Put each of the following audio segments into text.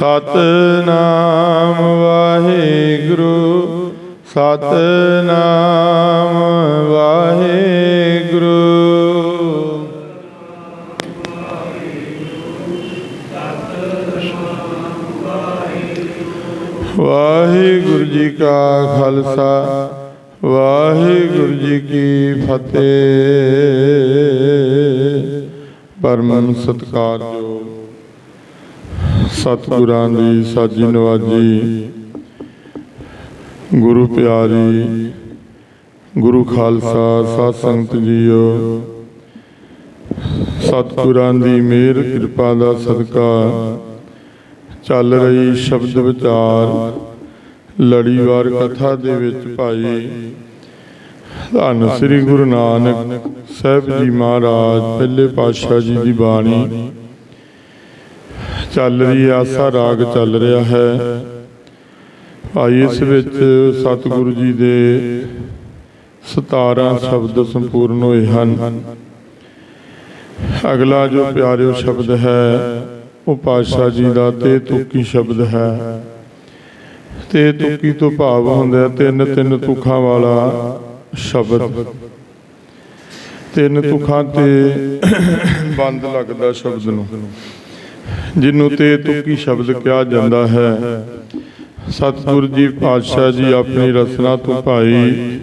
ਸਤਨਾਮ ਵਾਹਿਗੁਰੂ ਸਤਨਾਮ ਵਾਹਿਗੁਰੂ। ਵਾਹਿਗੁਰੂ ਜੀ ਕਾ ਖਾਲਸਾ ਵਾਹਿਗੁਰੂ ਜੀ ਕੀ ਫਤਿਹ। ਪਰਮ ਸਤਿਕਾਰਯੋਗ। ਸਤਿਗੁਰਾਂ ਦੀ ਸਾਜੀ ਨਵਾਜੀ। ਗੁਰੂ ਪਿਆਰੀ, ਗੁਰੂ ਖਾਲਸਾ, ਸਾਧ ਸੰਗਤ ਜੀਓ। ਸਤਿਗੁਰਾਂ ਦੀ ਮਿਹਰ, ਕਿਰਪਾ ਦਾ ਸਦਕਾ ਚੱਲ ਰਹੀ ਸ਼ਬਦ ਵਿਚਾਰ, ਲੜੀਵਾਰ ਕਥਾ ਦੇ ਵਿੱਚ ਭਾਈ ਧੰਨ ਸ੍ਰੀ ਗੁਰੂ ਨਾਨਕ ਸਾਹਿਬ ਜੀ ਮਹਾਰਾਜ, ਪਹਿਲੇ ਪਾਤਸ਼ਾਹ ਜੀ ਦੀ ਬਾਣੀ। ਚੱਲ ਰਹੀ ਆਸਾ ਰਾਗ ਚੱਲ ਰਿਹਾ ਹੈ। ਭਾਈ ਇਸ ਵਿੱਚ ਸਤਿਗੁਰੂ ਜੀ ਦੇ 17 ਸ਼ਬਦ ਸੰਪੂਰਨ ਹੋਏ ਹਨ। ਅਗਲਾ ਜੋ ਪਿਆਰਿਓ ਸ਼ਬਦ ਹੈ ਉਹ ਪਾਤਸ਼ਾਹ ਜੀ ਦਾ ਤੇ ਤੁਕੀ ਸ਼ਬਦ ਹੈ। ਤੇ ਤੁਕੀ ਤੋਂ ਭਾਵ ਹੁੰਦਾ ਤਿੰਨ ਤਿੰਨ ਤੁਖਾਂ ਵਾਲਾ ਸ਼ਬਦ। ਤਿੰਨ ਤੁਖਾਂ ਤੇ ਬੰਦ ਲੱਗਦਾ ਸ਼ਬਦ ਨੂੰ। ਜਿਹਨੂੰ ਤੇ ਤੁਕੀ ਸ਼ਬਦ ਕਿਹਾ ਜਾਂਦਾ ਹੈ। ਸਤਿਗੁਰੂ ਜੀ ਪਾਤਸ਼ਾਹ ਜੀ ਆਪਣੀ ਰਸਨਾ ਤੋਂ ਭਾਈ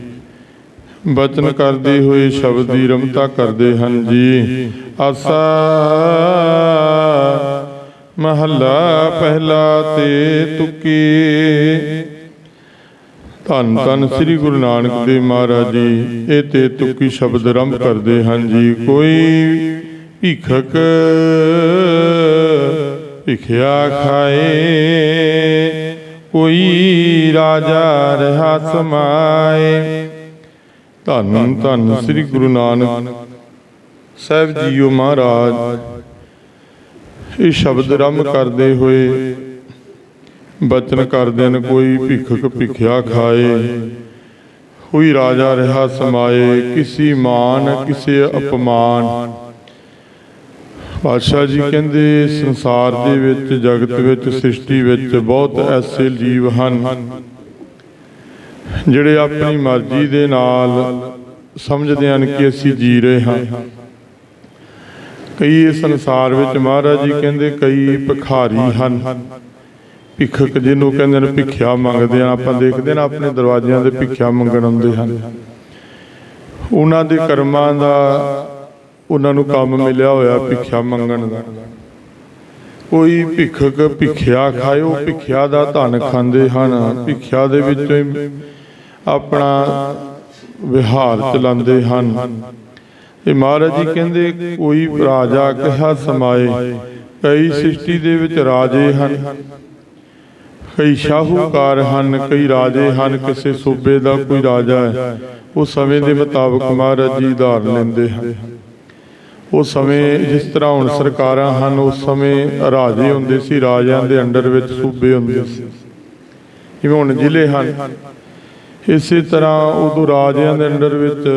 ਬਚਨ ਕਰਦੇ ਹੋਏ ਸ਼ਬਦ ਦੀ ਰਮਤਾ ਕਰਦੇ ਹਨ ਜੀ। ਆਸਾ ਮਹੱਲਾ ਪਹਿਲਾ ਤੇ ਤੁਕੀ। ਧੰਨ ਧੰਨ ਸ੍ਰੀ ਗੁਰੂ ਨਾਨਕ ਦੇਵ ਮਹਾਰਾਜ ਜੀ, ਇਹ ਤੇ ਤੁਕੀ ਸ਼ਬਦ ਰੰਭ ਕਰਦੇ ਹਨ ਜੀ। ਕੋਈ ਭਿਖਕ ਭਿਖਿਆ ਖਾਏ। ਕੋਈ ਰਾਜਾ ਰਹਾ ਸਮਾਏ। ਧੰਨ ਧੰਨ ਸ੍ਰੀ ਗੁਰੂ ਨਾਨਕ ਸਾਹਿਬ ਜੀਓ ਮਹਾਰਾਜ। ਇਹ ਸ਼ਬਦ ਰਮ ਕਰਦੇ ਹੋਏ, ਬਚਨ ਕਰਦੇ ਨੇ ਕੋਈ ਭਿਖਕ ਭਿਖਿਆ ਖਾਏ। ਕੋਈ ਰਾਜਾ ਰਹਾ ਸਮਾਏ, ਕਿਸੇ ਮਾਨ, ਕਿਸੇ ਅਪਮਾਨ। ਪਾਤਸ਼ਾਹ ਜੀ ਕਹਿੰਦੇ, ਸੰਸਾਰ ਦੇ ਵਿੱਚ, ਜਗਤ ਵਿੱਚ, ਸ੍ਰਿਸ਼ਟੀ ਵਿੱਚ ਬਹੁਤ ਐਸੇ ਜੀਵ ਹਨ, ਜਿਹੜੇ ਆਪਣੀ ਮਰਜ਼ੀ ਦੇ ਨਾਲ ਸਮਝਦੇ ਹਨ ਕਿ ਅਸੀਂ ਜੀ ਰਹੇ ਹਾਂ। ਕਈ ਇਸ ਸੰਸਾਰ ਵਿੱਚ ਮਹਾਰਾਜ ਜੀ ਕਹਿੰਦੇ, ਕਈ ਭਿਖਾਰੀ ਹਨ। ਭਿਖਕ ਜਿਹਨੂੰ ਕਹਿੰਦੇ ਨੇ, ਭਿਖਿਆ ਮੰਗਦੇ ਆ ਆਪਾਂ ਦੇਖਦੇ ਨਾ ਆਪਣੇ ਦਰਵਾਜ਼ਿਆਂ ਦੇ ਭਿਖਿਆ ਮੰਗਣ ਆਉਂਦੇ ਹਨ। ਉਹਨਾਂ ਦੇ ਕਰਮਾਂ ਦਾ ਉਹਨਾਂ ਨੂੰ ਕੰਮ ਮਿਲਿਆ ਹੋਇਆ ਭਿਖਿਆ ਮੰਗਣ ਦਾ। ਕੋਈ ਭਿਖਕ ਭਿਖਿਆ ਉਹ ਭਿਖਿਆ ਦਾ ਧਨ ਖਾਂਦੇ ਹਨ। ਭਿਖਿਆ ਦੇ ਵਿੱਚੋਂ ਆਪਣਾ ਵਿਹਾਰ ਚਲਾਉਂਦੇ ਹਨ। ਤੇ ਮਹਾਰਾਜ ਜੀ ਕਹਿੰਦੇ ਕੋਈ ਰਾਜਾ ਕਿਹਾ ਸਮਾਏ ਕਈ ਸ੍ਰਿਸ਼ਟੀ ਦੇ ਵਿੱਚ ਰਾਜੇ ਹਨ। ਕਈ ਸ਼ਾਹੂਕਾਰ ਹਨ ਕਈ ਰਾਜੇ ਹਨ ਕਿਸੇ ਸੂਬੇ ਦਾ ਕੋਈ ਰਾਜਾ ਹੈ। ਉਹ ਸਮੇਂ ਦੇ ਮੁਤਾਬਕ ਮਹਾਰਾਜ ਜੀ ਧਾਰ ਲੈਂਦੇ ਹਨ। ਉਹ ਸਮੇਂ ਜਿਸ ਤਰ੍ਹਾਂ ਹੁਣ ਸਰਕਾਰਾਂ ਹਨ, ਉਸ ਸਮੇਂ ਰਾਜੇ ਹੁੰਦੇ ਸੀ, ਰਾਜਿਆਂ ਦੇ ਅੰਡਰ ਵਿੱਚ ਸੂਬੇ ਹੁੰਦੇ ਸੀ। ਜਿਵੇਂ ਹੁਣ ਜ਼ਿਲ੍ਹੇ ਹਨ, ਇਸੇ ਤਰ੍ਹਾਂ ਉਦੋਂ ਰਾਜਿਆਂ ਦੇ ਅੰਡਰ ਵਿੱਚ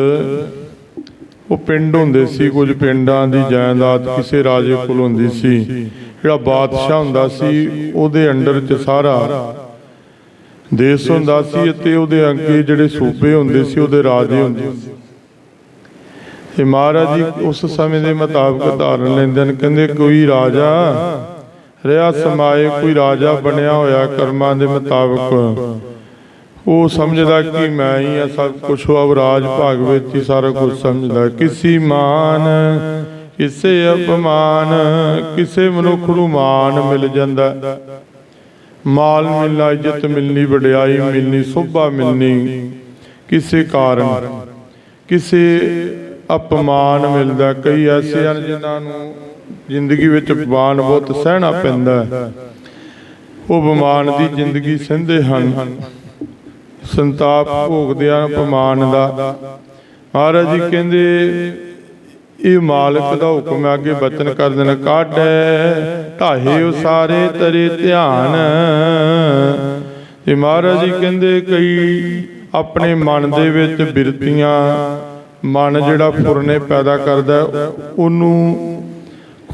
ਉਹ ਪਿੰਡ ਹੁੰਦੇ ਸੀ, ਕੁਝ ਪਿੰਡਾਂ ਦੀ ਜਾਇਦਾਦ ਕਿਸੇ ਰਾਜੇ ਕੋਲ ਹੁੰਦੀ ਸੀ। ਜਿਹੜਾ ਬਾਦਸ਼ਾਹ ਹੁੰਦਾ ਸੀ, ਉਹਦੇ ਅੰਡਰ 'ਚ ਸਾਰਾ ਦੇਸ਼ ਹੁੰਦਾ ਸੀ ਅਤੇ ਉਹਦੇ ਅੱਗੇ ਜਿਹੜੇ ਸੂਬੇ ਹੁੰਦੇ ਸੀ, ਉਹਦੇ ਰਾਜੇ ਹੁੰਦੇ ਸੀ। ਤੇ ਮਹਾਰਾਜ ਜੀ ਉਸ ਸਮੇਂ ਦੇ ਮੁਤਾਬਕ ਧਾਰਨ ਲੈਂਦੇ ਨੇ ਕਹਿੰਦੇ ਕੋਈ ਰਾਜਾ ਰਿਆ ਸਮਾਏ, ਕੋਈ ਰਾਜਾ ਬਣਿਆ ਹੋਇਆ ਕਰਮਾਂ ਦੇ ਮੁਤਾਬਕ। ਉਹ ਸਮਝਦਾ ਕਿ ਮੈਂ ਹੀ ਆ, ਸਭ ਕੁਝ ਉਹ ਰਾਜ ਭਾਗ ਵਿੱਚ ਹੀ ਸਾਰਾ ਕੁਝ ਸਮਝਦਾ। ਕਿਸੇ ਮਾਨ, ਕਿਸੇ ਅਪਮਾਨ, ਕਿਸੇ ਮਨੁੱਖ ਨੂੰ ਮਾਨ ਮਿਲ ਜਾਂਦਾ। ਮਾਲ ਮਿਲਣਾ, ਇੱਜ਼ਤ ਮਿਲਣੀ, ਵਡਿਆਈ ਮਿਲਣੀ, ਸੋਭਾ ਮਿਲਣੀ, ਕਿਸੇ ਕਾਰਨ, ਕਿਸੇ ਅਪਮਾਨ ਮਿਲਦਾ। ਕਈ ਐਸੇ ਹਨ ਜਿਨ੍ਹਾਂ ਨੂੰ ਜ਼ਿੰਦਗੀ ਵਿੱਚ ਅਪਮਾਨ ਬਹੁਤ ਸਹਿਣਾ ਪੈਂਦਾ ਹੈ। ਉਹ ਬਿਮਾਨ ਦੀ ਜ਼ਿੰਦਗੀ ਸਹਿੰਦੇ ਹਨ। ਸੰਤਾਪ ਭੋਗਦੇ ਹਨ ਅਪਮਾਨ ਦਾ। ਮਹਾਰਾਜ ਜੀ ਕਹਿੰਦੇ, ਇਹ ਮਾਲਕ ਦਾ ਹੁਕਮ ਹੈ, ਅੱਗੇ ਬਚਨ ਕਰਦੇ ਨੇ ਕਾਢੈ, ਢਾਹੇ ਉਹ ਸਾਰੇ ਤਰੇ ਧਿਆਨ। ਤੇ ਮਹਾਰਾਜ ਜੀ ਕਹਿੰਦੇ, ਕਈ ਆਪਣੇ ਮਨ ਦੇ ਵਿੱਚ ਬਿਰਤੀਆਂ ਮਨ ਜਿਹੜਾ ਫੁਰਨੇ ਪੈਦਾ ਕਰਦਾ ਉਹਨੂੰ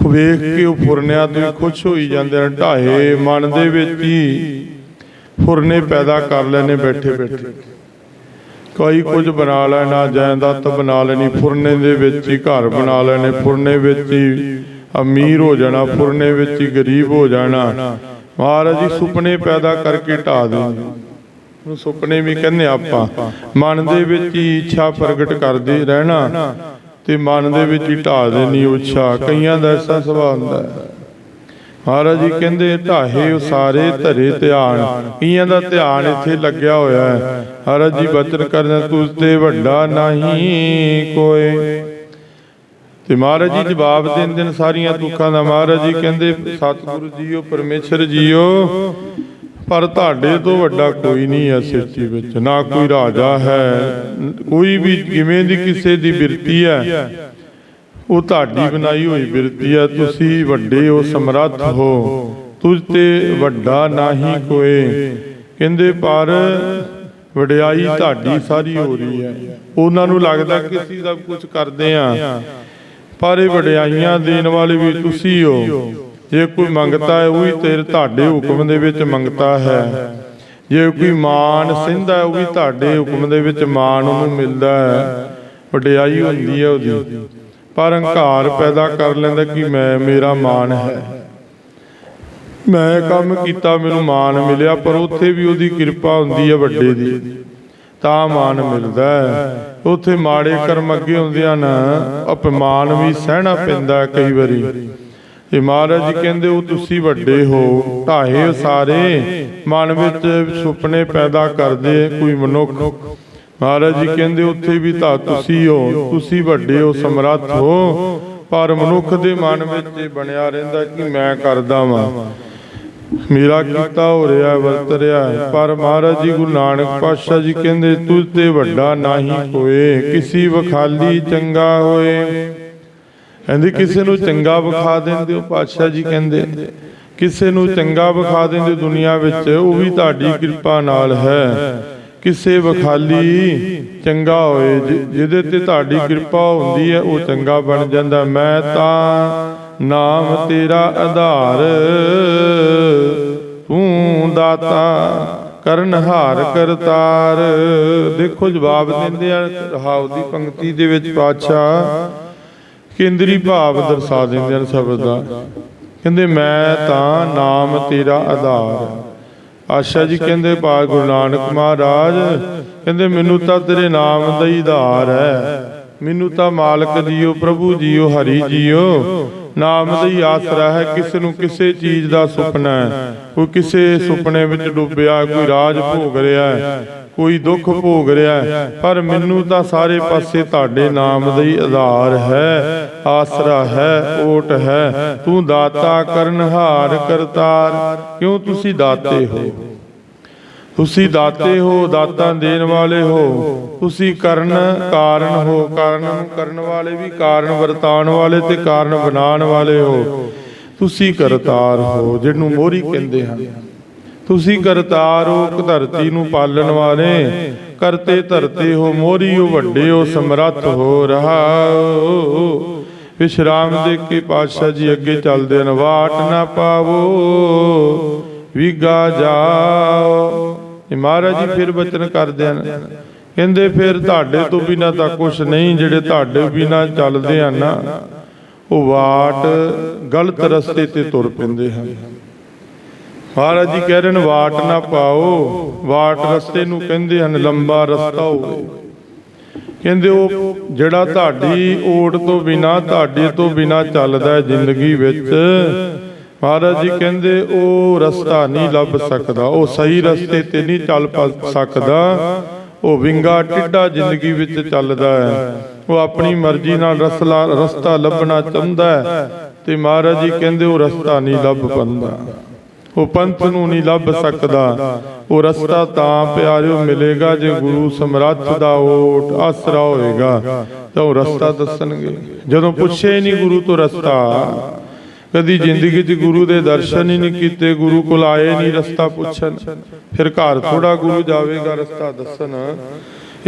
ਵੇਖ ਕੇ ਉਹ ਫੁਰਨਿਆਂ ਤੋਂ ਖੁਸ਼ ਹੋਈ ਜਾਂਦੇ ਨੇ। ਢਾਹੇ ਮਨ ਦੇ ਵਿੱਚ ਹੀ ਫੁਰਨੇ ਪੈਦਾ ਕਰ ਲੈਣੇ ਬੈਠੇ ਬੈਠੇ। ਕੋਈ ਕੁਝ ਬਣਾ ਲੈਣਾ ਜਾਇਦਾਦ ਬਣਾ ਲੈਣੀ, ਫੁਰਨੇ ਦੇ ਵਿੱਚ ਹੀ ਘਰ ਬਣਾ ਲੈਣੇ, ਫੁਰਨੇ ਵਿੱਚ ਹੀ ਅਮੀਰ ਹੋ ਜਾਣਾ, ਫੁਰਨੇ ਵਿੱਚ ਹੀ ਗਰੀਬ ਹੋ ਜਾਣਾ। ਮਹਾਰਾਜ ਜੀ, ਸੁਪਨੇ ਪੈਦਾ ਕਰਕੇ ਢਾ ਦਿੰਦੇ ਨੂੰ ਸੁਪਨੇ ਵੀ ਕਹਿੰਦੇ ਆਪਾਂ। ਮਨ ਦੇ ਵਿੱਚ ਹੀ ਇੱਛਾ ਪ੍ਰਗਟ ਕਰਦੇ ਰਹਿਣਾ ਤੇ ਮਨ ਦੇ ਵਿੱਚ ਹੀ ਢਾ ਦੇਣੀ ਉਹ ਕਈਆਂ ਦਾ ਐਸਾ ਸੁਭਾਅ ਹੁੰਦਾ ਹੈ। ਮਹਾਰਾਜ ਜੀ ਕਹਿੰਦੇ, ਢਾਹੇ ਉਹ ਧਰੇ ਧਿਆਨ। ਕਈਆਂ ਦਾ ਧਿਆਨ ਇੱਥੇ ਲੱਗਿਆ ਹੋਇਆ ਹੈ। ਮਹਾਰਾਜ ਜੀ ਬਚਨ ਕਰਨਾ ਤੁਸ ਤੇ ਵੱਡਾ ਨਹੀਂ ਕੋਈ। ਤੇ ਮਹਾਰਾਜ ਜੀ ਜਵਾਬ ਦੇਣ ਨੇ ਸਾਰੀਆਂ ਦੁੱਖਾਂ ਦਾ। ਮਹਾਰਾਜ ਜੀ ਕਹਿੰਦੇ, ਸਤਿਗੁਰੂ ਜੀਓ, ਪਰਮੇਸ਼ਰ ਜੀਓ। ਪਰ ਤੁਹਾਡੇ ਤੋਂ ਵੱਡਾ ਕੋਈ ਨਹੀਂ ਹੈ ਸ੍ਰਿਸ਼ਟੀ ਵਿੱਚ। ਨਾ ਕੋਈ ਰਾਜਾ ਹੈ। ਕੋਈ ਵੀ ਕਿਵੇਂ ਦੀ ਕਿਸੇ ਦੀ ਬਿਰਤੀ ਹੈ ਉਹ ਤੁਹਾਡੀ ਬਣਾਈ ਹੋਈ ਬਿਰਤੀ ਹੈ ਤੁਸੀਂ ਵੱਡੇ ਹੋ, ਸਮਰੱਥ ਹੋ। ਤੁਝ ਤੇ ਵੱਡਾ ਨਹੀਂ ਕੋਏ ਕਹਿੰਦੇ, ਪਰ ਵਡਿਆਈ ਤੁਹਾਡੀ ਸਾਰੀ ਹੋ ਰਹੀ ਹੈ ਉਹਨਾਂ ਨੂੰ ਲੱਗਦਾ ਕਿ ਅਸੀਂ ਸਭ ਕੁਝ ਕਰਦੇ ਆ। ਪਰ ਇਹ ਵਡਿਆਈਆਂ ਦੇਣ ਵਾਲੇ ਵੀ ਤੁਸੀਂ ਹੋ। ਜੇ ਕੋਈ ਮੰਗਤਾ ਹੈ ਉਹ ਵੀ ਤੇਰੇ ਤੁਹਾਡੇ ਹੁਕਮ ਦੇ ਵਿੱਚ ਮੰਗਤਾ ਹੈ। ਜੇ ਕੋਈ ਮਾਨ ਹੈ ਉਹ ਵੀ ਤੁਹਾਡੇ ਹੁਕਮ ਦੇ ਵਿੱਚ ਮਾਨ ਉਹਨੂੰ ਮਿਲਦਾ ਹੈ। ਵਡਿਆਈ ਹੁੰਦੀ ਹੈ ਉਹਦੀ। ਪਰ ਹੰਕਾਰ ਪੈਦਾ ਕਰ ਲੈਂਦਾ ਕਿ ਮੈਂ ਮੇਰਾ ਮਾਨ ਹੈ। ਮੈਂ ਕੰਮ ਕੀਤਾ ਮੈਨੂੰ ਮਾਨ ਮਿਲਿਆ ਪਰ ਉੱਥੇ ਵੀ ਉਹਦੀ ਕਿਰਪਾ ਹੁੰਦੀ ਹੈ ਵੱਡੇ ਦੀ। ਤਾਂ ਮਾਨ ਮਿਲਦਾ ਹੈ। ਉੱਥੇ ਮਾੜੇ ਕਰਮ ਅੱਗੇ ਹੁੰਦਿਆਂ ਨਾ ਅਪਮਾਨ ਵੀ ਸਹਿਣਾ ਪੈਂਦਾ ਕਈ ਵਾਰੀ। ਤੇ ਮਹਾਰਾਜ ਜੀ ਕਹਿੰਦੇ, ਉਹ ਤੁਸੀਂ ਵੱਡੇ ਹੋ, ਢਾਹੇ ਸਾਰੇ। ਮਨ ਵਿੱਚ ਸੁਪਨੇ ਪੈਦਾ ਕਰਦੇ, ਕੋਈ ਮਨੁੱਖ ਮਹਾਰਾਜ ਜੀ ਕਹਿੰਦੇ, ਉੱਥੇ ਵੀ ਤਾਂ ਤੁਸੀਂ ਹੋ, ਤੁਸੀਂ ਵੱਡੇ ਹੋ, ਸਮਰੱਥ ਹੋ। ਪਰ ਮਨੁੱਖ ਦੇ ਮਨ ਵਿੱਚ ਇਹ ਬਣਿਆ ਰਹਿੰਦਾ ਕਿ ਮੈਂ ਕਰਦਾ ਵਾਂ। ਮੇਰਾ ਕੀਤਾ ਹੋ ਰਿਹਾ, ਵਰਤ ਰਿਹਾ ਪਰ ਮਹਾਰਾਜ ਜੀ ਗੁਰੂ ਨਾਨਕ ਪਾਤਸ਼ਾਹ ਜੀ ਕਹਿੰਦੇ ਤੂੰ ਤੇ ਵੱਡਾ ਨਹੀਂ ਹੋਏ, ਕਿਸੇ ਵਖਾਲੀ ਚੰਗਾ ਹੋਏ। ਕਹਿੰਦੇ ਕਿਸੇ ਨੂੰ ਚੰਗਾ ਵਿਖਾ ਦਿੰਦੇ ਹੋ ਪਾਤਸ਼ਾਹ ਜੀ ਕਹਿੰਦੇ। ਕਿਸੇ ਨੂੰ ਚੰਗਾ ਵਿਖਾ ਦਿੰਦੇ ਦੁਨੀਆ ਵਿੱਚ ਉਹ ਵੀ ਤੁਹਾਡੀ ਕਿਰਪਾ ਨਾਲ ਹੈ। ਕਿਸੇ ਵਖਾਲੀ ਚੰਗਾ ਹੋਏ ਜਿਹਦੇ ਤੇ ਤੁਹਾਡੀ ਕਿਰਪਾ ਹੁੰਦੀ ਹੈ ਉਹ ਚੰਗਾ ਬਣ ਜਾਂਦਾ। ਮੈਂ ਤਾਂ ਨਾਮ ਤੇਰਾ ਆਧਾਰ। ਤੂੰ ਦਾਤਾ ਕਰਨਹਾਰ ਕਰਤਾਰ। ਦੇਖੋ ਜਵਾਬ ਦਿੰਦੇ ਆ ਰਹਾਉ ਦੀ ਪੰਕਤੀ ਦੇ ਵਿੱਚ ਪਾਤਸ਼ਾਹ। ਕੇਂਦਰੀ ਭਾਵ ਦਰਸਾ ਦਿੰਦੇ ਹਨ ਸ਼ਬਦ ਦਾ। ਕਹਿੰਦੇ ਮੈਂ ਤਾਂ ਨਾਮ ਤੇਰਾ ਆਧਾਰ ਆਸ਼ਾ ਜੀ ਕਹਿੰਦੇ ਪਾ ਗੁਰੂ ਨਾਨਕ ਮਹਾਰਾਜ ਕਹਿੰਦੇ ਮੈਨੂੰ ਤਾਂ ਤੇਰੇ ਨਾਮ ਦਾ ਹੀ ਆਧਾਰ ਹੈ। ਮੈਨੂੰ ਤਾਂ ਮਾਲਕ ਜੀਓ ਪ੍ਰਭੂ ਜੀਓ ਹਰੀ ਜੀਓ। ਨਾਮ ਦਾ ਆਸਰਾ ਹੈ, ਕਿਸੇ ਨੂੰ ਕਿਸੇ ਚੀਜ਼ ਦਾ ਸੁਪਨਾ ਹੈ। ਕੋਈ ਕਿਸੇ ਸੁਪਨੇ ਵਿੱਚ ਡੁੱਬਿਆ, ਕੋਈ ਰਾਜ ਭੋਗ ਰਿਹਾ ਹੈ, ਕੋਈ ਦੁੱਖ ਭੋਗ ਰਿਹਾ ਹੈ, ਪਰ ਮੈਨੂੰ ਤਾਂ ਸਾਰੇ ਪਾਸੇ ਤੁਹਾਡੇ ਨਾਮ ਦਾ ਹੀ ਆਧਾਰ ਹੈ, ਆਸਰਾ ਹੈ, ਓਟ ਹੈ। ਤੂੰ ਦਾਤਾ ਕਰਨਹਾਰ ਕਰਤਾਰ, ਕਿਉਂ ਤੁਸੀਂ ਦਾਤੇ ਹੋ? ਤੁਸੀਂ ਦਾਤੇ ਹੋ, ਦਾਤਾਂ ਦੇਣ ਵਾਲੇ ਹੋ। ਤੁਸੀਂ ਕਰਨ, ਕਾਰਨ ਹੋ। ਕਾਰਨ ਨੂੰ ਕਰਨ ਵਾਲੇ ਵੀ ਕਾਰਨ, ਵਰਤਾਉਣ ਵਾਲੇ ਤੇ ਕਾਰਨ ਬਣਾਉਣ ਵਾਲੇ ਹੋ। ਤੁਸੀਂ ਕਰਤਾਰ ਹੋ, ਜਿਹਨੂੰ ਮੋਹਰੀ ਕਹਿੰਦੇ ਹਨ। ਤੁਸੀਂ ਕਰਤਾਰ ਹੋ ਧਰਤੀ ਨੂੰ ਪਾਲਣ ਵਾਲੇ। ਕਰਤੇ ਧਰਤੇ ਹੋ, ਮੋਹਰੀ ਹੋ, ਵੱਡੇ ਹੋ, ਸਮਰੱਥ ਹੋ ਰਹਾ ਵਿਸ਼ਰਾਮ ਦੇ ਕੇ ਪਾਤਸ਼ਾਹ ਜੀ ਅੱਗੇ ਚੱਲਦੇ ਹਨ, ਵਾਟ ਨਾ ਪਾਵੋ ਵਿਗਾ ਜਾਓ। ਮਹਾਰਾਜ ਜੀ ਫਿਰ ਬਚਨ ਕਰਦੇ ਹਨ। ਕਹਿੰਦੇ ਫਿਰ ਤੁਹਾਡੇ ਤੋਂ ਬਿਨਾ ਤਾਂ ਕੁਝ ਨਹੀਂ ਜਿਹੜੇ ਤੁਹਾਡੇ ਬਿਨਾ ਚੱਲਦੇ ਹਨ ਨਾ ਉਹ ਵਾਟ ਗਲਤ ਰਸਤੇ ਤੇ ਤੁਰ ਪੈਂਦੇ ਹਨ। ਮਹਾਰਾਜ ਜੀ ਕਹਿ ਰਹੇ ਨੇ ਵਾਟ ਨਾ ਪਾਓ ਵਾਟ ਰਸਤੇ ਨੂੰ ਕਹਿੰਦੇ ਹਨ ਲੰਬਾ ਰਸਤਾ ਹੋਵੇ। ਕਹਿੰਦੇ ਉਹ ਜਿਹੜਾ ਤੁਹਾਡੀ ਓਟ ਤੋਂ ਬਿਨਾ ਤੁਹਾਡੇ ਤੋਂ ਬਿਨਾ ਚੱਲਦਾ ਹੈ ਜ਼ਿੰਦਗੀ ਵਿੱਚ। ਮਹਾਰਾਜ ਜੀ ਕਹਿੰਦੇ, ਉਹ ਰਸਤਾ ਨਹੀਂ ਲੱਭ ਸਕਦਾ, ਉਹ ਸਹੀ ਰਸਤੇ ਤੇ ਨਹੀਂ ਚੱਲ ਸਕਦਾ, ਉਹ ਵਿੰਗਾ ਟਿੱਡਾ ਜ਼ਿੰਦਗੀ ਵਿੱਚ ਚੱਲਦਾ ਹੈ। ਉਹ ਆਪਣੀ ਮਰਜ਼ੀ ਨਾਲ ਰਸਲਾ, ਰਸਤਾ ਲੱਭਣਾ ਚਾਹੁੰਦਾ ਹੈ ਤੇ ਮਹਾਰਾਜ ਜੀ ਕਹਿੰਦੇ, ਉਹ ਰਸਤਾ ਨਹੀਂ ਲੱਭ ਪੰਦਾ ਉਹ ਪੰਥ ਨੂੰ ਨਹੀਂ ਲੱਭ ਸਕਦਾ। ਉਹ ਰਸਤਾ ਤਾਂ ਪਿਆਰਿਓ ਮਿਲੇਗਾ, ਜੇ ਗੁਰੂ ਸਮਰੱਥ ਦਾ ਓਟ ਆਸਰਾ ਹੋਵੇਗਾ ਤਾਂ ਉਹ ਰਸਤਾ ਦੱਸਣਗੇ। ਜਦੋਂ ਪੁੱਛੇ ਨਹੀਂ ਗੁਰੂ ਤੋਂ ਰਸਤਾ ਕਦੀ ਜ਼ਿੰਦਗੀ 'ਚ ਗੁਰੂ ਦੇ ਦਰਸ਼ਨ ਹੀ ਨਹੀਂ ਕੀਤੇ ਗੁਰੂ ਕੋਲ ਆਏ ਨਹੀਂ ਰਸਤਾ ਪੁੱਛਣ। ਫਿਰ ਘਰ ਥੋੜਾ ਗੁਰੂ ਜਾਵੇਗਾ ਰਸਤਾ ਦੱਸਣ।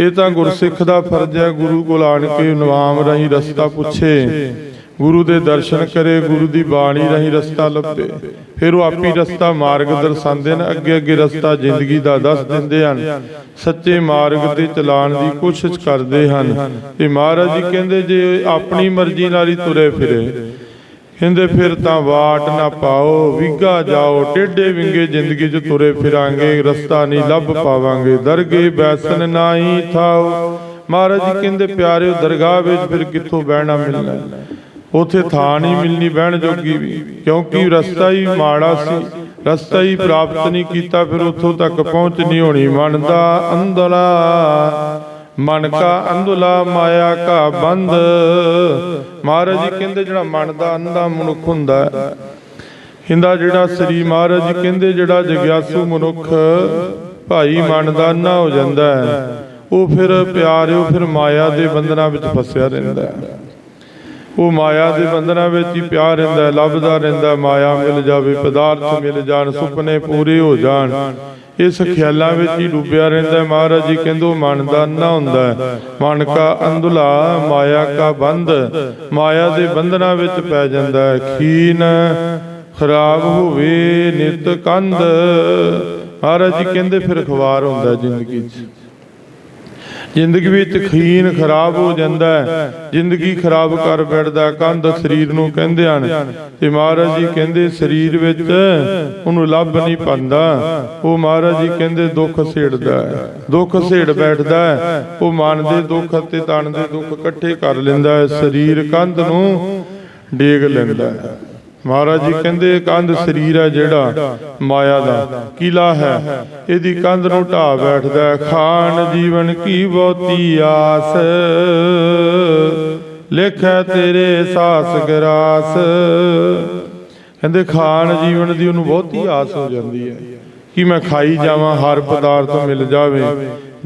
ਇਹ ਤਾਂ ਗੁਰਸਿੱਖ ਦਾ ਫਰਜ਼ ਹੈ ਗੁਰੂ ਕੋਲ ਆਣ ਕੇ ਨਵਾਮ ਰਾਹੀਂ ਰਸਤਾ ਪੁੱਛੇ। ਗੁਰੂ ਦੇ ਦਰਸ਼ਨ ਕਰੇ ਗੁਰੂ ਦੀ ਬਾਣੀ ਰਾਹੀਂ ਰਸਤਾ ਲੱਭੇ। ਫਿਰ ਉਹ ਆਪੀ ਰਸਤਾ ਮਾਰਗ ਦਰਸਾਉਂਦੇ ਨੇ ਅੱਗੇ ਅੱਗੇ ਰਸਤਾ ਜ਼ਿੰਦਗੀ ਦਾ ਦੱਸ ਦਿੰਦੇ ਹਨ। ਸੱਚੇ ਮਾਰਗ ਤੇ ਚਲਾਉਣ ਦੀ ਕੋਸ਼ਿਸ਼ ਕਰਦੇ ਹਨ। ਤੇ ਮਹਾਰਾਜ ਜੀ ਕਹਿੰਦੇ ਜੇ ਆਪਣੀ ਮਰਜ਼ੀ ਨਾਲ ਹੀ ਤੁਰੇ ਫਿਰੇ ਕਹਿੰਦੇ ਫਿਰ ਤਾਂ ਵਾਟ ਨਾ ਪਾਓ ਵਿਗਾ ਜਾਓ ਟੇਡੇ ਵਿੰਗੇ ਜ਼ਿੰਦਗੀ 'ਚ ਤੁਰੇ ਫਿਰਾਂਗੇ, ਰਸਤਾ ਨਹੀਂ ਲੱਭ ਪਾਵਾਂਗੇ, ਦਰਗੇ ਬੈਸਨ ਨਾਹੀ ਥਾਓ ਮਹਾਰਾਜ ਜੀ ਕਹਿੰਦੇ, ਪਿਆਰਿਓ, ਦਰਗਾਹ ਵਿੱਚ ਫਿਰ ਕਿੱਥੋਂ ਬਹਿਣਾ ਮਿਲਣਾ? ਉਥੇ ਥਾਂ ਨਹੀਂ ਮਿਲਣੀ ਬਹਿਣ ਜੋਗੀ ਵੀ, ਕਿਉਂਕਿ ਰਸਤਾ ਹੀ ਮਾੜਾ ਸੀ। ਰਸਤਾ ਹੀ ਪ੍ਰਾਪਤ ਨਹੀਂ ਕੀਤਾ, ਫਿਰ ਉੱਥੋਂ ਤੱਕ ਪਹੁੰਚ ਨਹੀਂ ਹੋਣੀ ਮਨ ਦਾ ਅੰਦਲਾ। ਮਨ ਕਾ ਅੰਧਲਾ ਮਾਇਆ ਕਾ ਬੰਧ। ਮਹਾਰਾਜ ਜੀ ਕਹਿੰਦੇ ਜਿਹੜਾ ਮਨ ਦਾ ਅੰਧਾ ਮਨੁੱਖ ਹੁੰਦਾ ਹਿੰਦਾ ਜਿਹੜਾ ਸ੍ਰੀ ਮਹਾਰਾਜ ਜੀ ਕਹਿੰਦੇ ਜਿਹੜਾ ਜਗਿਆਸੂ ਮਨੁੱਖ ਭਾਈ ਮਨ ਦਾ ਅੰਨਾ ਹੋ ਜਾਂਦਾ ਹੈ, ਉਹ ਫਿਰ ਪਿਆਰ, ਉਹ ਫਿਰ ਮਾਇਆ ਦੇ ਬੰਧਨਾਂ ਵਿੱਚ ਫਸਿਆ ਰਹਿੰਦਾ ਹੈ। ਉਹ ਮਾਇਆ ਦੇ ਬੰਧਨਾਂ ਵਿੱਚ ਹੀ ਪਿਆ ਰਹਿੰਦਾ ਲੱਭਦਾ ਰਹਿੰਦਾ ਮਾਇਆ ਮਿਲ ਜਾਵੇ, ਪਦਾਰਥ ਮਿਲ ਜਾਣ, ਸੁਪਨੇ ਪੂਰੇ ਹੋ ਜਾਣ। ਇਸ ਖਿਆਲਾਂ ਵਿੱਚ ਹੀ ਡੁੱਬਿਆ ਰਹਿੰਦਾ ਮਹਾਰਾਜ ਜੀ ਕਹਿੰਦੇ ਮਨ ਦਾ ਅੰਨਾ ਹੁੰਦਾ ਹੈ। ਮਨ ਕਾ ਅੰਧਲਾ, ਮਾਇਆ ਕਾ ਬੰਧ। ਮਾਇਆ ਦੇ ਬੰਧਨਾਂ ਵਿੱਚ ਪੈ ਜਾਂਦਾ ਹੈ, ਖੀਨ ਖਰਾਬ ਹੋਵੇ ਨਿਤ ਕੰਧ। ਮਹਾਰਾਜ ਜੀ ਕਹਿੰਦੇ ਫਿਰ ਖਵਾਰ ਹੁੰਦਾ ਜ਼ਿੰਦਗੀ 'ਚ। ਜ਼ਿੰਦਗੀ ਵਿੱਚ ਖੀਨ ਖਰਾਬ ਹੋ ਜਾਂਦਾ ਹੈ। ਜ਼ਿੰਦਗੀ ਖਰਾਬ ਕਰ ਬੈਠਦਾ ਕੰਧ ਸਰੀਰ ਨੂੰ ਕਹਿੰਦੇ ਹਨ। ਤੇ ਮਹਾਰਾਜ ਜੀ ਕਹਿੰਦੇ ਸਰੀਰ ਵਿੱਚ ਉਹਨੂੰ ਲੱਭ ਨਹੀਂ ਪਾਉਂਦਾ। ਉਹ ਮਹਾਰਾਜ ਜੀ ਕਹਿੰਦੇ ਦੁੱਖ ਸੇੜਦਾ ਹੈ। ਦੁੱਖ ਸੇੜ ਬੈਠਦਾ ਹੈ। ਉਹ ਮਨ ਦੇ ਦੁੱਖ ਅਤੇ ਤਨ ਦੇ ਦੁੱਖ ਇਕੱਠੇ ਕਰ ਲੈਂਦਾ ਹੈ। ਸਰੀਰ ਕੰਧ ਨੂੰ ਡੇਗ ਲੈਂਦਾ ਹੈ। ਮਹਾਰਾਜ ਜੀ ਕਹਿੰਦੇ ਕੰਧ ਸਰੀਰ ਹੈ ਜਿਹੜਾ ਮਾਇਆ ਦਾ। ਕਿਲਾ ਹੈ। ਇਹਦੀ ਕੰਧ ਨੂੰ ਢਾ ਬੈਠਦਾ ਖਾਨ ਜੀਵਨ ਕੀ ਬਹੁਤੀ ਆਸ। ਲਿਖੈ ਤੇਰੇ ਸਾਸ ਗਰਾਸ। ਕਹਿੰਦੇ ਖਾਨ ਜੀਵਨ ਦੀ ਉਹਨੂੰ ਬਹੁਤੀ ਆਸ ਹੋ ਜਾਂਦੀ ਹੈ ਕਿ ਮੈਂ ਖਾਈ ਜਾਵਾਂ ਹਰ ਪਦਾਰਥ ਮਿਲ ਜਾਵੇ।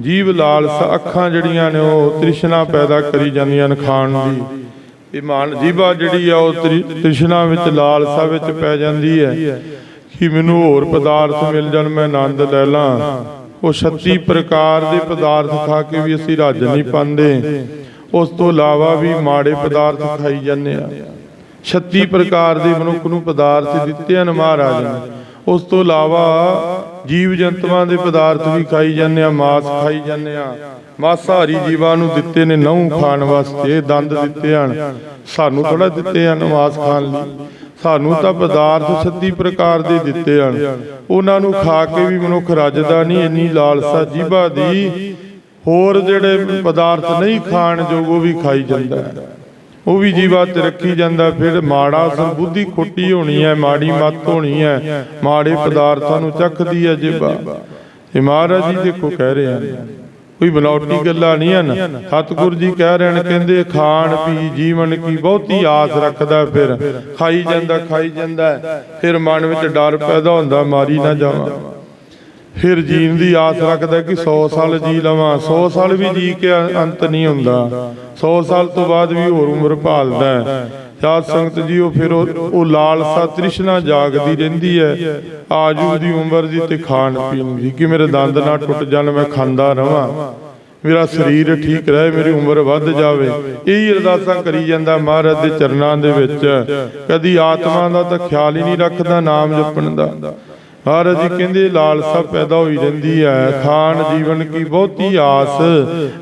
ਜੀਵ। ਲਾਲਸ ਅੱਖਾਂ ਜਿਹੜੀਆਂ ਨੇ ਉਹ ਤ੍ਰਿਸ਼ਨਾ ਪੈਦਾ ਕਰੀ ਜਾਂਦੀਆਂ ਨੇ ਖਾਣ ਦੀ। ਇਹ ਮਾਨ ਜੀਵਾ ਜਿਹੜੀ ਆ ਉਹ ਤ੍ਰਿ- ਤ੍ਰਿਸ਼ਨਾ ਵਿੱਚ ਲਾਲਸਾ ਵਿੱਚ ਪੈ ਜਾਂਦੀ ਹੈ। ਕਿ ਮੈਨੂੰ ਹੋਰ ਪਦਾਰਥ ਮਿਲ ਜਾਣ, ਮੈਂ ਆਨੰਦ ਲੈ ਲਾਂ। ਉਹ 36 ਪ੍ਰਕਾਰ ਦੇ ਪਦਾਰਥ ਖਾ ਕੇ ਵੀ ਅਸੀਂ ਰੱਜ ਨਹੀਂ ਪਾਉਂਦੇ। ਉਸ ਤੋਂ ਇਲਾਵਾ ਵੀ ਮਾੜੇ ਪਦਾਰਥ ਖਾਈ ਜਾਂਦੇ ਆ। 36 ਪ੍ਰਕਾਰ ਦੇ ਮਨੁੱਖ ਨੂੰ ਪਦਾਰਥ ਦਿੱਤੇ ਹਨ ਮਹਾਰਾਜ ਨੇ। ਉਸ ਤੋਂ ਇਲਾਵਾ ਜੀਵ ਜੰਤੂਆਂ ਦੇ ਪਦਾਰਥ ਵੀ ਖਾਈ ਜਾਂਦੇ ਆ, ਮਾਸ ਖਾਈ ਜਾਂਦੇ ਆ। ਮਾਸਾਹਾਰੀ ਜੀਵਾਂ ਨੂੰ ਦਿੱਤੇ ਨੇ ਨਹੁੰ ਖਾਣ ਵਾਸਤੇ, ਦੰਦ ਦਿੱਤੇ ਹਨ। ਸਾਨੂੰ ਥੋੜਾ ਦਿੱਤੇ ਹਨ ਮਾਸ ਖਾਣ ਲਈ। ਸਾਨੂੰ ਤਾਂ ਪਦਾਰਥ 36 ਪ੍ਰਕਾਰ ਦੇ ਦਿੱਤੇ ਹਨ। ਉਹਨਾਂ ਨੂੰ ਖਾ ਕੇ ਵੀ ਮਨੁੱਖ ਰੱਜਦਾ ਨਹੀਂ, ਇੰਨੀ ਲਾਲਸਾ ਜੀਭਾ ਦੀ। ਹੋਰ ਜਿਹੜੇ ਪਦਾਰਥ ਨਹੀਂ ਖਾਣ ਯੋਗ ਉਹ ਵੀ ਖਾਈ ਜਾਂਦਾ ਹੈ। ਉਹ ਵੀ ਜੀਵਾ ਤੇ ਰੱਖੀ ਜਾਂਦਾ, ਫਿਰ ਮਾੜਾ ਸੰਬੁੱਧੀ ਖੋਟੀ ਹੋਣੀ ਹੈ, ਮਾੜੀ ਮੱਤ ਹੋਣੀ ਹੈ, ਮਾੜੇ ਪਦਾਰਥਾਂ ਨੂੰ ਚੱਖਦੀ ਹੈ ਜੀਵਾ ਇਹ ਮਹਾਰਾਜ ਜੀ ਦੇਖੋ ਕਹਿ ਰਹੇ ਹਨ, ਕੋਈ ਬਨੌਟੀ ਗੱਲਾਂ ਨਹੀਂ ਹਨ। ਸਤਿਗੁਰੂ ਜੀ ਕਹਿ ਰਹੇ ਹਨ, ਕਹਿੰਦੇ ਖਾਣ ਪੀ ਜੀਵਨ ਕੀ ਬਹੁਤੀ ਆਸ ਰੱਖਦਾ ਫਿਰ। ਖਾਈ ਜਾਂਦਾ ਖਾਈ ਜਾਂਦਾ ਫਿਰ ਮਨ ਵਿੱਚ ਡਰ ਪੈਦਾ ਹੁੰਦਾ, ਮਾਰੀ ਨਾ ਜਾਵਾਂ। ਫਿਰ ਜੀਣ ਦੀ ਆਸ ਰੱਖਦਾ ਕਿ 100 ਸਾਲ ਜੀ ਲਵਾਂ। 100 ਸਾਲ ਵੀ ਜੀ ਕੇ ਅੰਤ ਨਹੀਂ ਹੁੰਦਾ। 100 ਸਾਲ ਤੋਂ ਬਾਅਦ ਵੀ ਹੋਰ ਉਮਰ ਭਾਲਦਾ ਹੈ। ਸਾਧ ਸੰਗਤ ਜੀ ਫਿਰ ਉਹ ਲਾਲਸਾ ਤ੍ਰਿਸ਼ਨਾ ਜਾਗਦੀ ਰਹਿੰਦੀ ਹੈ। ਆਜੂ ਦੀ ਉਮਰ ਦੀ ਤੇ ਖਾਣ ਪੀਣ ਦੀ। ਕਿ ਮੇਰੇ ਦੰਦ ਨਾ ਟੁੱਟ ਜਾਣ, ਮੈਂ ਖਾਂਦਾ ਰਵਾਂ। ਮੇਰਾ ਸਰੀਰ ਠੀਕ ਰਹੇ, ਮੇਰੀ ਉਮਰ ਵੱਧ ਜਾਵੇ। ਇਹੀ ਅਰਦਾਸਾਂ ਕਰੀ ਜਾਂਦਾ ਮਹਾਰਾਜ ਦੇ ਚਰਨਾਂ ਦੇ ਵਿੱਚ। ਕਦੀ ਆਤਮਾ ਦਾ ਤਾਂ ਖਿਆਲ ਹੀ ਨਹੀਂ ਰੱਖਦਾ ਨਾਮ ਜਪਣ ਦਾ। ਮਹਾਰਾਜ ਜੀ ਕਹਿੰਦੇ ਲਾਲਸਾ ਪੈਦਾ ਹੋਈ ਰਹਿੰਦੀ ਹੈ। ਖਾਨ ਜੀਵਨ ਕੀ ਬਹੁਤੀ ਆਸ।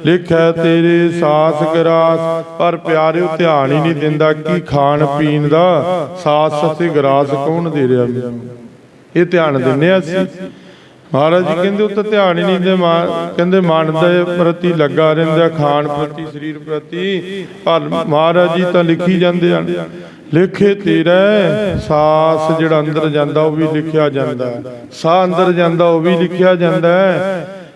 ਲਿਖੈ, ਤੇਰੇ ਸਾਸ ਗਰਾਸ। ਪਰ ਪਿਆਰਿਓ, ਧਿਆਨ ਹੀ ਨਹੀਂ ਦਿੰਦਾ ਕਿ ਖਾਣ ਪੀਣ ਦਾ ਸਾਸ ਅਤੇ ਗਰਾਸ ਕੌਣ ਦੇ ਰਿਹਾ। ਇਹ ਧਿਆਨ ਦਿੰਨੇ ਆ ਅਸੀਂ। ਮਹਾਰਾਜ ਜੀ ਕਹਿੰਦੇ ਉੱਤੇ ਧਿਆਨ ਹੀ ਨਹੀਂ ਦੇ ਕਹਿੰਦੇ, ਮਨ ਦੇ ਪ੍ਰਤੀ ਲੱਗਾ ਰਹਿੰਦਾ, ਖਾਣ ਪ੍ਰਤੀ, ਸਰੀਰ ਪ੍ਰਤੀ। ਪਰ ਮਹਾਰਾਜ ਜੀ ਤਾਂ ਲਿਖੀ ਜਾਂਦੇ ਹਨ। ਲਿਖੇ ਤੇਰਾ, ਸਾਸ ਜਿਹੜਾ ਅੰਦਰ ਜਾਂਦਾ, ਉਹ ਵੀ ਲਿਖਿਆ ਜਾਂਦਾ ਸਾਹ ਅੰਦਰ ਜਾਂਦਾ, ਉਹ ਵੀ ਲਿਖਿਆ ਜਾਂਦਾ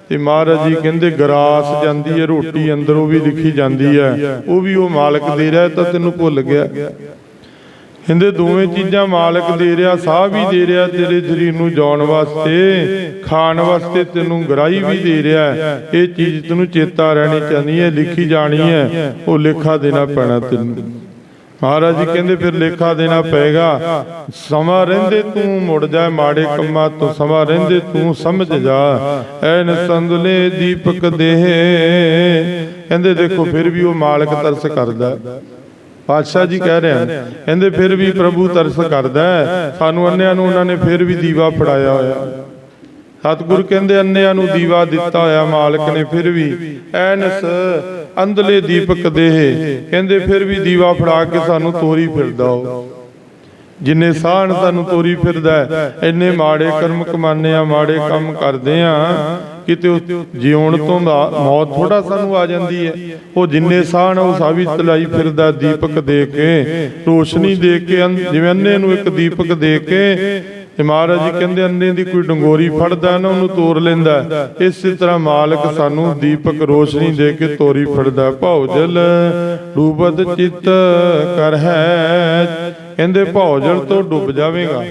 ਤੇ ਮਹਾਰਾਜ ਜੀ ਕਹਿੰਦੇ, ਗਰਾਸ ਜਾਂਦੀ ਹੈ, ਰੋਟੀ ਅੰਦਰ ਉਹ ਵੀ ਲਿਖੀ ਜਾਂਦੀ ਹੈ। ਉਹ ਵੀ ਉਹ ਮਾਲਕ ਦੇ ਰਿਹਾ ਤਾਂ ਤੈਨੂੰ ਭੁੱਲ ਗਿਆ। ਕਹਿੰਦੇ, ਦੋਵੇਂ ਚੀਜ਼ਾਂ ਮਾਲਕ ਦੇ ਰਿਹਾ, ਸਾਹ ਵੀ ਦੇ ਰਿਹਾ, ਤੇਰੇ ਸਰੀਰ ਨੂੰ ਜਾਣ ਵਾਸਤੇ, ਖਾਣ ਵਾਸਤੇ ਤੈਨੂੰ ਗਰਾਈ ਵੀ ਦੇ ਰਿਹਾ ਇਹ ਚੀਜ਼ ਤੈਨੂੰ ਚੇਤਾ ਰਹਿਣੀ ਚਾਹੀਦੀ ਹੈ, ਲਿਖੀ ਜਾਣੀ ਹੈ। ਉਹ ਲੇਖਾ ਦੇਣਾ ਪੈਣਾ ਤੈਨੂੰ। ਮਹਾਰਾਜ ਜੀ ਕਹਿੰਦੇ ਫਿਰ ਲੇਖਾ ਦੇਣਾ ਪਏਗਾ। ਸਮਾਂ ਰਹਿੰਦੇ ਤੂੰ ਮੁੜ ਜਾ ਮਾੜੇ ਕੰਮਾਂ ਤੋਂ ਸਮਾਂ ਰਹਿੰਦੇ ਤੂੰ ਸਮਝ ਜਾ। ਐਨ ਸੰਦਲੇ ਦੀਪਕ ਦੇਹ। ਕਹਿੰਦੇ ਦੇਖੋ ਫਿਰ ਵੀ ਉਹ ਮਾਲਕ ਤਰਸ ਕਰਦਾ। ਪਾਤਸ਼ਾਹ ਜੀ ਕਹਿ ਰਹੇ ਹਨ। ਕਹਿੰਦੇ ਫਿਰ ਵੀ ਪ੍ਰਭੂ ਤਰਸ ਕਰਦਾ ਸਾਨੂੰ ਅੰਨਿਆਂ ਨੂੰ ਉਹਨਾਂ ਨੇ ਫਿਰ ਵੀ ਦੀਵਾ ਫੜਾਇਆ ਹੋਇਆ। ਸਤਿਗੁਰ ਕਹਿੰਦੇ ਅੰਨਿਆਂ ਨੂੰ ਦੀਵਾ ਦਿੱਤਾ ਹੋਇਆ ਮਾਲਕ ਨੇ ਫਿਰ ਵੀ। ਐਨਸ ਅੰਧਲੇ ਦੀਪਕ ਦੇਹ। ਕਹਿੰਦੇ ਫਿਰ ਵੀ ਦੀਵਾ ਫੜਾ ਕੇ ਸਾਨੂੰ ਤੋਰੀ ਫਿਰਦਾ ਹੋ ਜਿੰਨੇ ਸਾਹਣ ਸਾਨੂੰ ਤੋਰੀ ਫਿਰਦਾ ਇੰਨੇ ਮਾੜੇ ਕਰਮ ਕਮਾਨੇ ਆ ਮਾੜੇ ਕੰਮ ਕਰਦੇ ਆ। ਕਿਤੇ ਜਿਉਣ ਤੋਂ ਮੌਤ ਥੋੜਾ ਸਾਨੂੰ ਆ ਜਾਂਦੀ ਹੈ। ਉਹ ਜਿੰਨੇ ਸਾਹਣ ਉਹ ਸਾਵੀ ਤਲਾਈ ਫਿਰਦਾ ਦੀਪਕ ਦੇ ਕੇ ਰੋਸ਼ਨੀ ਦੇ ਕੇ ਜਿਵੇਂ ਅੰਨੇ ਨੂੰ ਇੱਕ ਦੀਪਕ ਦੇ ਕੇ ਤੇ ਮਹਾਰਾਜ ਜੀ ਕਹਿੰਦੇ ਅੰਨੇ ਦੀ ਕੋਈ ਡੰਗੋਰੀ ਫੜਦਾ ਨਾ, ਉਹਨੂੰ ਤੋੜ ਲੈਂਦਾ। ਇਸੇ ਤਰ੍ਹਾਂ ਮਾਲਕ ਸਾਨੂੰ ਦੀਪਕ ਰੋਸ਼ਨੀ ਦੇ ਕੇ ਤੋਰੀ ਫੜਦਾ। ਭੌਜਲ ਰੂਪਤ ਚਿੱਤ ਕਰ ਹੈ। ਕਹਿੰਦੇ ਭੌਜਲ ਤੋਂ ਡੁੱਬ ਜਾਵੇਗਾ।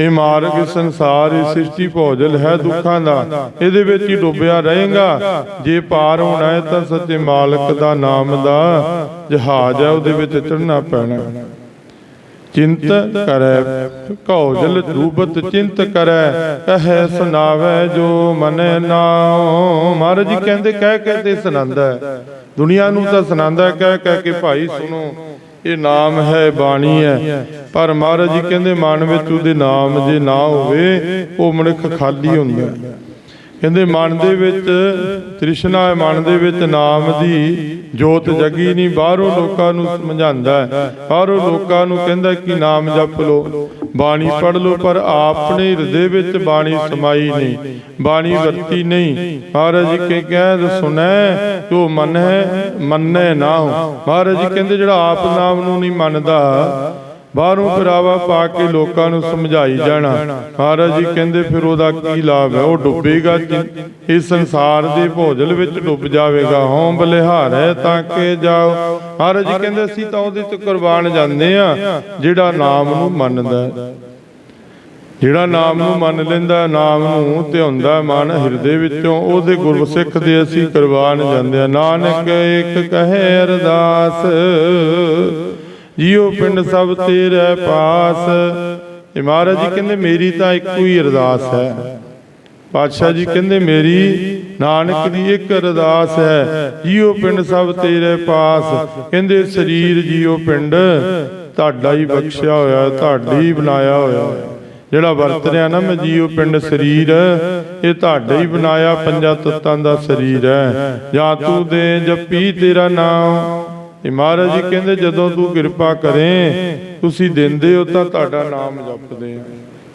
ਇਹ ਮਾਰਗ, ਸੰਸਾਰ, ਇਹ ਸ੍ਰਿਸ਼ਟੀ ਭੌਜਲ ਹੈ ਦੁੱਖਾਂ ਦਾ। ਇਹਦੇ ਵਿੱਚ ਹੀ ਡੁੱਬਿਆ ਰਹੇਗਾ। ਜੇ ਪਾਰ ਹੋਣਾ ਹੈ ਤਾਂ ਸੱਚੇ ਮਾਲਕ ਦਾ ਨਾਮ ਦਾ ਜਹਾਜ਼ ਹੈ, ਉਹਦੇ ਵਿੱਚ ਚੜਨਾ ਪੈਣਾ। ਚਿੰਤ ਕਰੈ। ਕੌਜਲ ਰੂਪਤ ਚਿੰਤ ਕਰੈ। ਕਹੈ ਸੁਨਾਵੈ ਜੋ ਮਨੈ ਨਾਉ। ਮਹਾਰਾਜ ਜੀ ਕਹਿੰਦੇ, ਕਹਿ ਕਹਿ ਤੇ ਸੁਣਾਉਂਦਾ ਹੈ। ਦੁਨੀਆ ਨੂੰ ਤਾਂ ਸੁਣਾਉਂਦਾ ਕਹਿ ਕਹਿ ਕੇ ਭਾਈ ਸੁਣੋ, ਇਹ ਨਾਮ ਹੈ, ਬਾਣੀ ਹੈ। ਪਰ ਮਹਾਰਾਜ ਜੀ ਕਹਿੰਦੇ, ਮਨ ਵਿੱਚ ਉਹਦੇ ਨਾਮ ਜੇ ਨਾ ਹੋਵੇ, ਉਹ ਮਨੁੱਖ ਖਾਲੀ ਹੁੰਦਾ ਹੈ। ਕਹਿੰਦੇ ਮਨ ਦੇ ਵਿੱਚ ਤ੍ਰਿਸ਼ਨਾ ਹੈ, ਮਨ ਦੇ ਵਿੱਚ ਨਾਮ ਦੀ ਜੋਤ ਜਗੀ ਨਹੀਂ, ਬਾਹਰੋਂ ਲੋਕਾਂ ਨੂੰ ਸਮਝਾਉਂਦਾ ਹੈ। ਬਾਹਰੋਂ ਲੋਕਾਂ ਨੂੰ ਕਹਿੰਦਾ ਕਿ ਨਾਮ ਜਪ ਲੋ ਬਾਣੀ ਪੜ ਲੋ ਪਰ ਆਪਣੇ ਹਿਰਦੇ ਵਿੱਚ ਬਾਣੀ ਸਮਾਈ ਨਹੀਂ, ਬਾਣੀ ਵਰਤੀ ਨਹੀਂ। ਮਹਾਰਾਜ ਕੇ ਕਹਿ ਸੁਣੈ ਜੋ ਮਨ ਹੈ ਮੰਨੈ ਨਾ ਹੋ। ਮਹਾਰਾਜ ਕਹਿੰਦੇ ਜਿਹੜਾ ਆਪ ਨਾਮ ਨੂੰ ਨਹੀਂ ਮੰਨਦਾ ਬਾਹਰੋਂ ਫਿਰਾਵਾ ਪਾ ਕੇ ਲੋਕਾਂ ਨੂੰ ਸਮਝਾਈ ਜਾਣਾ। ਮਹਾਰਾਜ ਜੀ ਕਹਿੰਦੇ, ਫਿਰ ਉਹਦਾ ਕੀ ਲਾਭ ਹੈ? ਉਹ ਡੁੱਬੇਗਾ ਇਸ ਸੰਸਾਰ ਦੇ ਭੋਜਲ ਵਿੱਚ ਡੁੱਬ ਜਾਵੇਗਾ। ਹਉ ਬਲਿਹਾਰੈ ਤਾਂ ਕਿ ਜਾਓ। ਮਹਾਰਾਜ ਜੀ ਕਹਿੰਦੇ, ਅਸੀਂ ਤਾਂ ਉਹਦੇ ਤੇ ਕੁਰਬਾਨ ਜਾਂਦੇ ਆ ਜਿਹੜਾ ਨਾਮ ਨੂੰ ਮੰਨਦਾ ਜਿਹੜਾ ਨਾਮ ਨੂੰ ਮੰਨ ਲੈਂਦਾ ਨਾਮ ਨੂੰ ਧਿਆਉਂਦਾ ਮਨ ਹਿਰਦੇ ਵਿੱਚੋਂ, ਉਹਦੇ ਗੁਰਸਿੱਖ ਦੇ ਅਸੀਂ ਕੁਰਬਾਨ ਜਾਂਦੇ ਆ ਨਾਨਕ ਇੱਕ ਕਹੇ ਅਰਦਾਸ ਜੀਉ ਪਿੰਡ ਸਭ ਤੇਰੇ ਪਾਸ। ਇਹ ਮਹਾਰਾਜ ਜੀ ਕਹਿੰਦੇ, ਮੇਰੀ ਤਾਂ ਇੱਕੋ ਹੀ ਅਰਦਾਸ ਹੈ। ਪਾਤਸ਼ਾਹ ਜੀ ਕਹਿੰਦੇ, ਮੇਰੀ ਨਾਨਕ ਦੀ ਇੱਕ ਅਰਦਾਸ ਹੈ। ਜੀਉ ਪਿੰਡ ਸਭ ਤੇਰੇ ਪਾਸ। ਕਹਿੰਦੇ, ਸਰੀਰ ਜੀਉ ਪਿੰਡ, ਤੁਹਾਡਾ ਹੀ ਬਖਸ਼ਿਆ ਹੋਇਆ, ਤੁਹਾਡਾ ਹੀ ਬਣਾਇਆ ਹੋਇਆ। ਜਿਹੜਾ ਵਰਤ ਰਿਹਾ ਨਾ ਮੈਂ ਜੀਉ ਪਿੰਡ ਸਰੀਰ, ਇਹ ਤੁਹਾਡਾ ਹੀ ਬਣਾਇਆ, ਪੰਜਾਂ ਤੱਤਾਂ ਦਾ ਸਰੀਰ ਹੈ। ਜਾਂ ਤੂੰ ਦੇ ਜਪੀ ਤੇਰਾ ਨਾਮ ਇਹ ਮਹਾਰਾਜ ਜੀ ਕਹਿੰਦੇ ਜਦੋਂ ਤੂੰ ਕਿਰਪਾ ਕਰੇ ਤੁਸੀਂ ਦਿੰਦੇ ਹੋ ਤਾਂ ਤੁਹਾਡਾ ਨਾਮ ਜਪਦੇ ਆ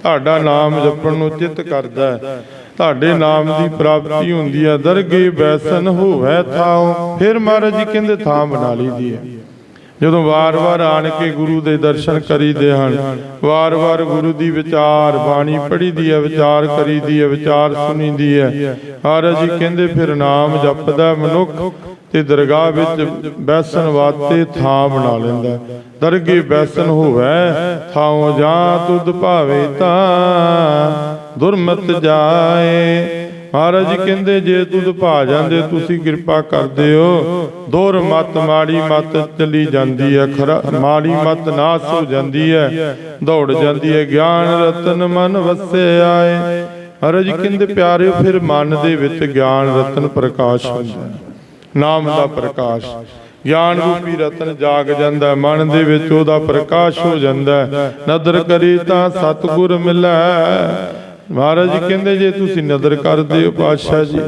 ਤੁਹਾਡਾ ਨਾਮ ਜਪਣ ਨੂੰ ਚਿੱਤ ਕਰਦਾ ਹੈ। ਤੁਹਾਡੇ ਨਾਮ ਦੀ ਪ੍ਰਾਪਤੀ ਹੁੰਦੀ ਹੈ ਦਰਗੇ ਬੈਸਨ ਹੋਵੇ ਥਾਉ। ਫਿਰ ਮਹਾਰਾਜ ਜੀ ਕਹਿੰਦੇ ਥਾਂ ਬਣਾ ਲਈਦੀ ਹੈ। ਜਦੋਂ ਵਾਰ-ਵਾਰ ਆਣ ਕੇ ਗੁਰੂ ਦੇ ਦਰਸ਼ਨ ਕਰੀਦੇ ਹਨ ਵਾਰ-ਵਾਰ ਗੁਰੂ ਦੀ ਵਿਚਾਰ ਬਾਣੀ ਪੜ੍ਹੀਦੀ ਹੈ ਵਿਚਾਰ ਕਰੀਦੀ ਹੈ ਵਿਚਾਰ ਸੁਣੀਦੀ ਹੈ। ਮਹਾਰਾਜ ਜੀ ਕਹਿੰਦੇ ਫਿਰ ਨਾਮ ਜਪਦਾ ਮਨੁੱਖ ਤੇ ਦਰਗਾਹ ਵਿੱਚ ਬੈਸਣ ਵਾਸਤੇ ਥਾਂ ਬਣਾ ਲੈਂਦਾ। ਦਰਗੇ ਬੈਸਣ ਹੋਵੇ, ਥਾਉ ਜਾਂ ਤੁਧ ਭਾਵੇ ਤਾਂ ਦੁਰਮਤ ਜਾਏ। ਮਹਾਰਾਜ ਜੀ ਕਹਿੰਦੇ, ਜੇ ਤੁਧ ਭਾ ਜਾਂਦੇ, ਤੁਸੀਂ ਕਿਰਪਾ ਕਰਦੇ ਹੋ ਦੋਰ ਮਤ, ਮਾੜੀ ਮਤ ਚਲੀ ਜਾਂਦੀ ਹੈ, ਖਰਾ ਮਾੜੀ ਮਤ ਨਾਸ ਹੋ ਜਾਂਦੀ ਹੈ, ਦੌੜ ਜਾਂਦੀ ਹੈ, ਗਿਆਨ ਰਤਨ ਮਨ ਵਸੇ ਆਏ ਮਹਾਰਾਜ ਜੀ ਕਹਿੰਦੇ, ਪਿਆਰਿਓ, ਫਿਰ ਮਨ ਦੇ ਵਿੱਚ ਗਿਆਨ ਰਤਨ ਪ੍ਰਕਾਸ਼ ਹੁੰਦਾ ਹੈ। ਨਾਮ ਦਾ ਪ੍ਰਕਾਸ਼। ਗਿਆਨ ਰੂਪੀ ਰਤਨ ਜਾਗ ਜਾਂਦਾ ਮਨ ਦੇ ਵਿੱਚ ਉਹਦਾ ਪ੍ਰਕਾਸ਼ ਹੋ ਜਾਂਦਾ ਨਦਰ ਕਰੀ ਤਾਂ ਸਤਿਗੁਰ ਮਿਲੈ। ਮਹਾਰਾਜ ਕਹਿੰਦੇ, ਜੇ ਤੁਸੀਂ ਨਦਰ ਕਰਦੇ ਹੋ ਪਾਤਸ਼ਾਹ ਜੀ,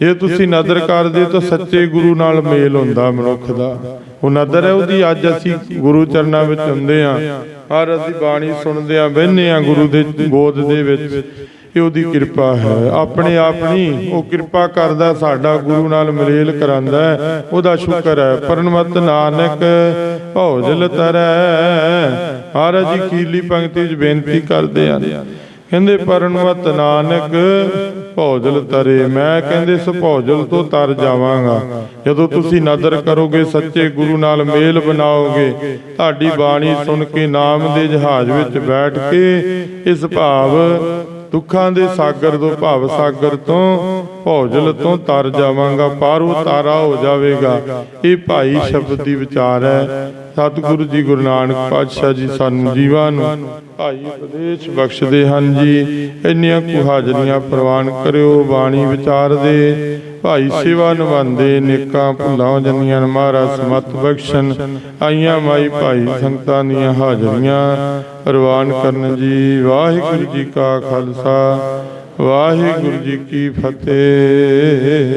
ਜੇ ਤੁਸੀਂ ਨਦਰ ਕਰਦੇ ਤਾਂ ਸੱਚੇ ਗੁਰੂ ਨਾਲ ਮੇਲ ਹੁੰਦਾ ਮਨੁੱਖ ਦਾ। ਉਹ ਨਦਰ ਹੈ, ਉਹਦੀ ਅੱਜ ਅਸੀਂ ਗੁਰੂ ਚਰਨਾਂ ਵਿੱਚ ਹੁੰਦੇ ਆ ਹਰ ਅਸੀਂ ਬਾਣੀ ਸੁਣਦੇ ਆ ਬਹਿੰਦੇ ਆ ਗੁਰੂ ਦੇ ਗੋਦ ਦੇ ਵਿੱਚ। ਇਹ ਉਹਦੀ ਕਿਰਪਾ ਹੈ। ਆਪਣੇ ਆਪ ਨਹੀਂ ਉਹ ਕਿਰਪਾ ਕਰਦਾ ਸਾਡਾ ਗੁਰੂ ਨਾਲ ਮਰੇਲ ਕਰਾਂਦਾ ਉਹਦਾ ਸ਼ੁਕਰ ਹੈ। ਪਰਮਤ ਨਾਨਕ ਭੌਜਲ ਤਰੈ। ਮਹਾਰਾਜ ਜੀ ਖੀਰਲੀ ਪੰਕਤੀ 'ਚ ਬੇਨਤੀ ਕਰਦੇ ਹਨ। ਕਹਿੰਦੇ ਪਰਮਤ ਨਾਨਕ ਭੌਜਲ ਤਰੇ। ਮੈਂ ਕਹਿੰਦੇ ਇਸ ਭੌਜਲ ਤੋਂ ਤਰ ਜਾਵਾਂਗਾ। ਜਦੋਂ ਤੁਸੀਂ ਨਦਰ ਕਰੋਗੇ ਸੱਚੇ ਗੁਰੂ ਨਾਲ ਮੇਲ ਬਣਾਓਗੇ। ਤੁਹਾਡੀ ਬਾਣੀ ਸੁਣ ਕੇ ਨਾਮ ਦੇ ਜਹਾਜ਼ ਵਿੱਚ ਬੈਠ ਕੇ ਇਸ ਭਾਵ ਦੁੱਖਾਂ ਦੇ ਸਾਗਰ ਤੋਂ ਭਵ ਸਾਗਰ ਤੋਂ ਭੌਜਲ ਤੋਂ ਤਰ ਜਾਵਾਂਗਾ ਪਾਰੋ ਤਾਰਾ ਹੋ ਜਾਵੇਗਾ। ਇਹ ਭਾਈ ਸ਼ਬਦ ਦੀ ਵਿਚਾਰ ਹੈ। ਸਤਿਗੁਰੂ ਜੀ ਗੁਰੂ ਨਾਨਕ ਪਾਤਸ਼ਾਹ ਜੀ ਸਾਨੂੰ ਜੀਵਾਂ ਨੂੰ ਭਾਈ ਉਪਦੇਸ਼ ਬਖਸ਼ਦੇ ਹਨ ਜੀ। ਇੰਨੀਆਂ ਕੁ ਹਾਜ਼ਰੀਆਂ ਪ੍ਰਵਾਨ ਕਰਿਓ ਬਾਣੀ ਵਿਚਾਰ ਦੇ। ਭਾਈ ਸੇਵਾ ਨਿਭਾਉਂਦੇ ਨੇਕਾਂ ਭੁੱਲਾਂ ਜੰਨੀਆਂ ਮਹਾਰਾਜ ਸਮਤ ਬਖਸ਼ਣ ਆਈਆਂ ਮਾਈ ਭਾਈ ਸੰਗਤਾਂ ਦੀਆਂ ਹਾਜ਼ਰੀਆਂ। ਪ੍ਰਵਾਨ ਕਰਨ ਜੀ ਵਾਹਿਗੁਰੂ ਜੀ ਕਾ ਖਾਲਸਾ। ਵਾਹਿਗੁਰੂ ਜੀ ਕੀ ਫਤਿਹ।